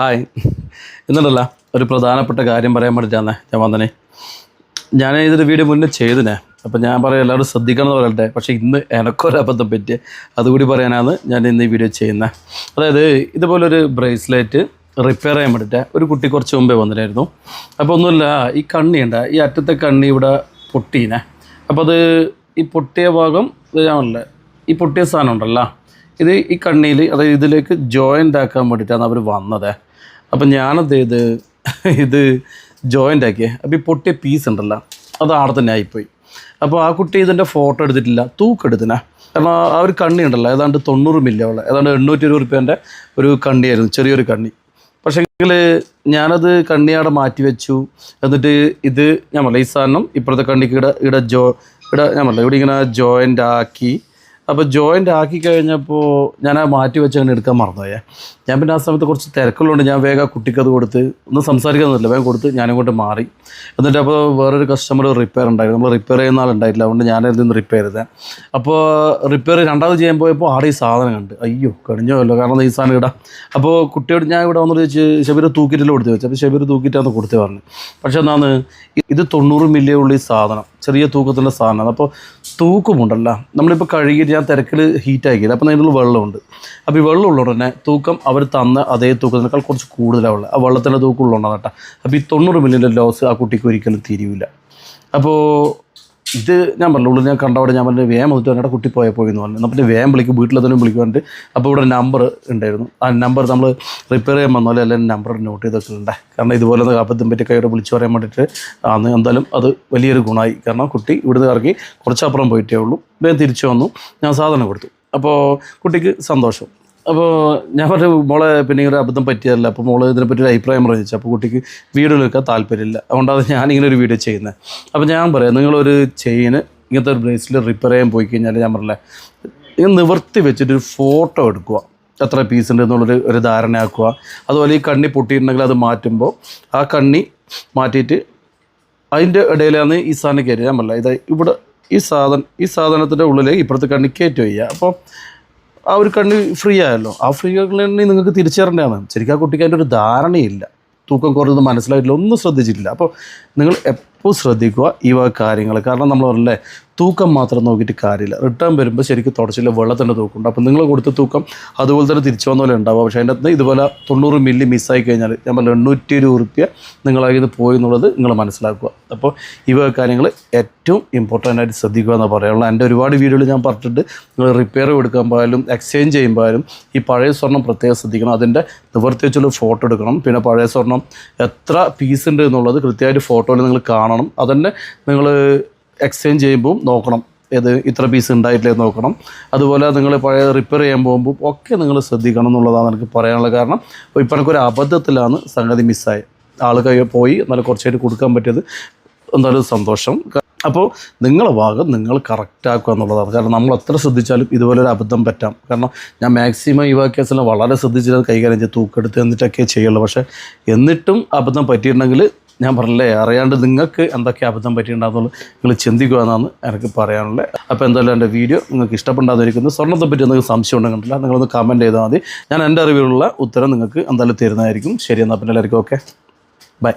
Hi. എന്നുണ്ടല്ല ഒരു പ്രധാനപ്പെട്ട കാര്യം പറയാൻ വേണ്ടിയിട്ടാണ് ഞാൻ വന്നനെ. ഞാൻ ഇതൊരു വീഡിയോ മുന്നേ ചെയ്തിനെ. അപ്പം ഞാൻ പറയാം എല്ലാവരും ശ്രദ്ധിക്കണം എന്ന് പറയട്ടെ പക്ഷേ ഇന്ന് എനക്കൊരു അബദ്ധം പറ്റി. അതുകൂടി പറയാനാണ് ഞാൻ ഇന്ന് ഈ വീഡിയോ ചെയ്യുന്നത് അതായത് ഇതുപോലൊരു ബ്രേസ്ലെറ്റ് റിപ്പയർ ചെയ്യാൻ വേണ്ടിയിട്ട് ഒരു കുട്ടി കുറച്ച് മുമ്പേ വന്നിട്ടായിരുന്നു. അപ്പോൾ ഒന്നുമില്ല ഈ കണ്ണിയുണ്ട ഈ അറ്റത്തെ കണ്ണി ഇവിടെ പൊട്ടീനെ. അപ്പോൾ അത് ഈ പൊട്ടിയ ഭാഗം ഇതാണല്ലേ ഈ പൊട്ടിയ സാധനം ഉണ്ടല്ലോ. ഇത് ഈ കണ്ണിയിൽ അതായത് ഇതിലേക്ക് ജോയിന്റ് ആക്കാൻ വേണ്ടിയിട്ടാണ് അവർ വന്നത്. അപ്പം ഞാനത് ഇത് ഇത് ജോയിന്റ് ആക്കിയേ അപ്പോൾ ഈ പൊട്ടിയ പീസ് ഉണ്ടല്ലോ അത് ആടെ തന്നെ ആയിപ്പോയി. അപ്പോൾ ആ കുട്ടി ഇതിന്റെ ഫോട്ടോ എടുത്തിട്ടില്ല തൂക്കെടുത്തിനാ. കാരണം ആ ഒരു കണ്ണി ഉണ്ടല്ലോ ഏതാണ്ട് തൊണ്ണൂറ് മില്ലുള്ള ഏതാണ്ട് എണ്ണൂറ്റി ഇരുപത് റുപ്യേന്റെ ഒരു കണ്ണിയായിരുന്നു ചെറിയൊരു കണ്ണി. പക്ഷേ എങ്കിൽ ഞാനത് കണ്ണിയാടെ മാറ്റി വെച്ചു. എന്നിട്ട് ഇത് ഞാൻ പറഞ്ഞില്ല ഈ സാധനം ഇപ്പോഴത്തെ കണ്ണിക്ക് ഇവിടെ ഇവിടെ ജോ ഇവിടെ ഞാൻ പറഞ്ഞില്ല ഇവിടെ ഇങ്ങനെ ജോയിന്റ് ആക്കി അപ്പോൾ ജോയിന്റ് ആക്കി കഴിഞ്ഞപ്പോൾ ഞാൻ ആ മാറ്റി വെച്ച് അങ്ങനെ എടുക്കാൻ മറന്നുപോയേ. ഞാൻ പിന്നെ ആ സമയത്ത് കുറച്ച് തിരക്കുള്ളതുകൊണ്ട് ഞാൻ വേഗം കുട്ടിക്കത് കൊടുത്ത് ഒന്നും സംസാരിക്കുന്നില്ല വേഗം കൊടുത്ത് ഞാനിങ്ങോട്ട് മാറി. എന്നിട്ട് അപ്പോൾ വേറൊരു കസ്റ്റമർ റിപ്പയർ ഉണ്ടായിരുന്നു നമ്മൾ റിപ്പയർ ചെയ്യുന്ന ആളുണ്ടായിട്ടില്ല. അതുകൊണ്ട് ഞാനായിരുന്നു ഇന്ന് റിപ്പയർ ചെയ്തത് അപ്പോൾ റിപ്പയർ രണ്ടാമത് ചെയ്യാൻ പോയപ്പോൾ ആടെ ഈ സാധനം കണ്ട്. അയ്യോ കഴിഞ്ഞല്ലോ കാരണം ഈ സാധനം ഇടാം അപ്പോൾ കുട്ടിയോട് ഞാൻ ഇവിടെ വന്നിട്ട് ചോദിച്ച് ഷബീർ തൂക്കിയിട്ടില്ല കൊടുത്ത് വെച്ചു? അപ്പോൾ ഷബീർ തൂക്കിയിട്ടാണ് കൊടുത്ത് പറഞ്ഞു. പക്ഷേ എന്നാന്ന് ഇത് തൊണ്ണൂറ് മില്യൺ ഉള്ള ഈ സാധനം. ചെറിയ തൂക്കത്തിന്റെ സാധനമാണ്. അപ്പോൾ തൂക്കമുണ്ടല്ലോ. നമ്മളിപ്പോൾ കഴുകിയിട്ട് ഞാൻ തിരക്കിൽ ഹീറ്റ് ആക്കിയില്ല. അപ്പോൾ അതിനുള്ള വെള്ളമുണ്ട്. അപ്പോൾ ഈ വെള്ളം ഉള്ളതുകൊണ്ട് തന്നെ തൂക്കം അവർ തന്ന അതേ തൂക്കത്തിനേക്കാൾ കുറച്ച് കൂടുതലാണ് ഉള്ളത് ആ വെള്ളത്തിന്റെ തൂക്കം ഉള്ളതാണ് കേട്ടോ. അപ്പോൾ ഈ തൊണ്ണൂറ് മില്യന്റെ ലോസ് ആ കുട്ടിക്ക് ഒരിക്കലും തിരിയില്ല അപ്പോൾ ഇത് ഞാൻ ഉള്ളിൽ ഞാൻ കണ്ടവിടെ ഞാൻ പറഞ്ഞു വേം വന്നിട്ട് എന്റെ കുട്ടി പോയപ്പോൾ എന്ന് പറഞ്ഞു എന്നാൽ വേം വിളിക്കും വീട്ടിലെത്തന്നെ വിളിക്കുന്നുണ്ട് അപ്പോൾ ഇവിടെ നമ്പർ ഉണ്ടായിരുന്നു. ആ നമ്പർ നമ്മൾ റിപ്പയർ ചെയ്യാൻ വന്നാലും അല്ലെങ്കിൽ നമ്പർ നോട്ട് ചെയ്ത് ഉണ്ട്. കാരണം ഇതുപോലെ ഒന്ന് അബദ്ധം പറ്റി കൈയോടെ വിളിച്ചു പറയാൻ വേണ്ടിയിട്ട് അന്ന് എന്തായാലും അത് വലിയൊരു ഗുണമായി. കാരണം കുട്ടി ഇവിടുന്ന് ഇറങ്ങി കുറച്ചപ്പുറം പോയിട്ടേ ഉള്ളൂ. വേഗം തിരിച്ചു വന്നു. ഞാൻ സാധനം കൊടുത്തു. അപ്പോൾ കുട്ടിക്ക് സന്തോഷം. അപ്പോൾ ഞാൻ പറഞ്ഞു മോളെ പിന്നെ ഒരു അബദ്ധം പറ്റിയതല്ല. അപ്പോൾ മോൾ ഇതിനെപ്പറ്റി ഒരു അഭിപ്രായം പറഞ്ഞു അപ്പോൾ കുട്ടിക്ക് വീഡിയോ എടുക്കാൻ താല്പര്യമില്ല. അതുകൊണ്ടാണ് ഞാനിങ്ങനെ ഒരു വീഡിയോ ചെയ്യുന്നത് അപ്പോൾ ഞാൻ പറയാം നിങ്ങളൊരു ചെയിന് ഇങ്ങനത്തെ ഒരു ബ്രേസ്ലെറ്റ് റിപ്പയർ ചെയ്യാൻ പോയി കഴിഞ്ഞാൽ ഞാൻ പറഞ്ഞില്ലേ ഇങ്ങനെ നിവർത്തി വെച്ചിട്ട് ഒരു ഫോട്ടോ എടുക്കുക. എത്ര പീസ് ഉണ്ട് എന്നുള്ളൊരു ഒരു ധാരണയാക്കുക. അതുപോലെ ഈ കണ്ണി പൊട്ടിയിട്ടുണ്ടെങ്കിൽ അത് മാറ്റുമ്പോൾ ആ കണ്ണി മാറ്റിയിട്ട് അതിന്റെ ഇടയിലാണ് ഈ സാധനം കയറ്റുക ഞാൻ പറഞ്ഞില്ല ഇത് ഇവിടെ ഈ സാധനം ഈ സാധനത്തിന്റെ ഉള്ളിലേക്ക് ഇപ്പുറത്തെ കണ്ണി കയറ്റി വയ്ക്കുക അപ്പോൾ ആ ഒരു കണ്ണി ഫ്രീ ആയല്ലോ. ആ ഫ്രീ കണ്ണി നിങ്ങൾക്ക് തിരിച്ചറിയേണ്ടതാണ്. ശരിക്കും ആ കുട്ടിക്ക് അതിന്റെ ഒരു ധാരണയില്ല. തൂക്കം കുറഞ്ഞത് മനസ്സിലായിട്ടില്ല. ഒന്നും ശ്രദ്ധിച്ചിട്ടില്ല. അപ്പോൾ നിങ്ങൾ എപ്പോൾ ശ്രദ്ധിക്കുക ഈ വക കാര്യങ്ങൾ. കാരണം നമ്മൾ പറഞ്ഞില്ലേ തൂക്കം മാത്രം നോക്കിയിട്ട് കാര്യമില്ല. റിട്ടേൺ വരുമ്പോൾ ശരിക്കും തുടച്ചില്ല വെള്ളത്തിന്റെ തൂക്കമുണ്ട് അപ്പോൾ നിങ്ങൾ കൊടുത്ത തൂക്കം അതുപോലെ തന്നെ തിരിച്ചു വന്ന പോലെ ഉണ്ടാവും പക്ഷേ അതിന്റെ അകത്ത് ഇതുപോലെ തൊണ്ണൂറ് മില്ലി മിസ്സായി കഴിഞ്ഞാൽ ഞാൻ പറഞ്ഞ എണ്ണൂറ്റി ഇരുപത് റുപ്യ നിങ്ങളതിൽ പോയി എന്നുള്ളത് നിങ്ങൾ മനസ്സിലാക്കുക. അപ്പോൾ ഈ വക കാര്യങ്ങൾ ഏറ്റവും ഇമ്പോർട്ടന്റ് ആയിട്ട് ശ്രദ്ധിക്കുക എന്ന് പറയാനുള്ളത്. എന്റെ ഒരുപാട് വീഡിയോയിൽ ഞാൻ പറഞ്ഞിട്ട് നിങ്ങൾ റിപ്പയർ കൊടുക്കാൻ പോയാലും എക്സ്ചേഞ്ച് ചെയ്യുമ്പോഴും ഈ പഴയ സ്വർണം പ്രത്യേകം ശ്രദ്ധിക്കണം. അതിന്റെ നിവർത്തി വെച്ചുള്ള ഫോട്ടോ എടുക്കണം. പിന്നെ പഴയ സ്വർണം എത്ര പീസ് ഉണ്ട് എന്നുള്ളത് കൃത്യമായിട്ട് ഫോട്ടോയിൽ നിങ്ങൾ കാണണം. അതന്നെ നിങ്ങൾ എക്സ്ചേഞ്ച് ചെയ്യുമ്പോൾ നോക്കണം. ഏത് ഇത്ര പീസ് ഉണ്ടായിട്ടില്ലേ നോക്കണം. അതുപോലെ നിങ്ങൾ പഴയ റിപ്പയർ ചെയ്യാൻ പോകുമ്പോൾ ഒക്കെ നിങ്ങൾ ശ്രദ്ധിക്കണം എന്നുള്ളതാണ് എനിക്ക് പറയാനുള്ള കാരണം. ഇപ്പോൾ എനിക്കൊരു അബദ്ധത്തിലാണ് സംഗതി മിസ്സായത് ആൾ കൈ പോയി എന്നാലും കുറച്ചായിട്ട് കൊടുക്കാൻ പറ്റിയത് എന്തായാലും സന്തോഷം. അപ്പോൾ നിങ്ങളെ ഭാഗം നിങ്ങൾ കറക്റ്റാക്കുക എന്നുള്ളതാണ്. കാരണം നമ്മൾ എത്ര ശ്രദ്ധിച്ചാലും ഇതുപോലെ ഒരു അബദ്ധം പറ്റാം. കാരണം ഞാൻ മാക്സിമം ഈ കേസിൽ വളരെ ശ്രദ്ധിച്ചിട്ട് കൈകാര്യം ചെയ്ത് തൂക്കെടുത്ത് എന്നിട്ടൊക്കെ ചെയ്യുള്ളൂ. പക്ഷേ എന്നിട്ടും അബദ്ധം പറ്റിയിട്ടുണ്ടെങ്കിൽ ഞാൻ പറഞ്ഞില്ലേ അറിയാണ്ട് നിങ്ങൾക്ക് എന്തൊക്കെ അബദ്ധം പറ്റിയിട്ടുണ്ടാകുന്നുള്ളൂ നിങ്ങൾ ചിന്തിക്കുക എന്നാണ് എനിക്ക് പറയാനുള്ളത്. അപ്പോൾ എന്തായാലും എന്റെ വീഡിയോ നിങ്ങൾക്ക് ഇഷ്ടപ്പെടാതിരിക്കുന്നു. സ്വർണത്തെ പറ്റി എന്തെങ്കിലും സംശയം ഉണ്ടെങ്കിൽ നിങ്ങളൊന്ന് കമന്റ് ചെയ്താൽ മതി. ഞാൻ എന്റെ അറിവിലുള്ള ഉത്തരം നിങ്ങൾക്ക് എന്തായാലും തരുന്നതായിരിക്കും. ശരി എന്നാൽ പിന്നെ എല്ലാവർക്കും ഓക്കെ ബൈ